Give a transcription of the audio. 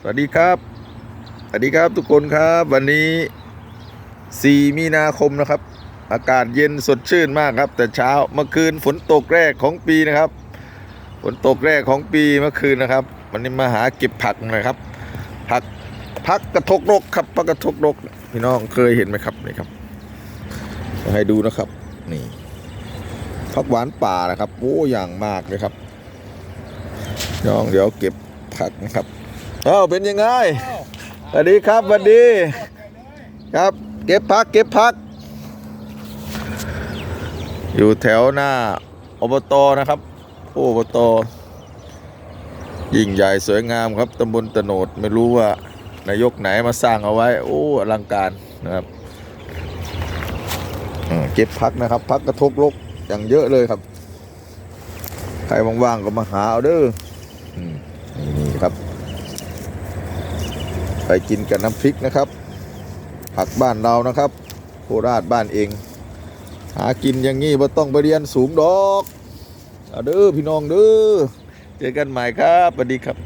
สวัสดีครับ สวัสดีครับทุกคนครับ วันนี้ 4 มีนาคมนะครับ อากาศเย็นสดชื่นมากครับ แต่เช้าเมื่อคืนฝนตกแรกของปีนะครับ ฝนตกแรกของปีเมื่อคืนนะครับ วันนี้มาหาเก็บผักหนะครับ ผักผักกระทกรกครับผักกระทกรกพี่น้องเคยเห็นไหมครับนี่ครับให้ดูนะครับ นี่ผักหวานป่านะครับโอ้อย่างมากเลยครับน้องเดี๋ยวเก็บผักนะครับ เอ้าเป็นยังไงสวัสดีครับสวัสดี ครับ เก็บพักเก็บพัก อยู่แถวหน้าอบตนะครับโอ้อบตยิ่งใหญ่สวยงามครับตำบลตะโนดไม่รู้ว่านายกไหนมาสร้างเอาไว้ โอ้อลังการนะครับเก็บพักนะครับ พักกระทบลกอย่างเยอะเลยครับ ใครว่างๆก็มาหาเอาเด้อนี่ครับ ไปกินกับน้ำพริกนะครับผักบ้านเรานะครับโคราชบ้านเอง หากินอย่างงี้บ่ต้องไปเรียนสูงดอกเอาเด้อพี่น้องเด้อเจอกันใหม่ครับสวัสดีครับ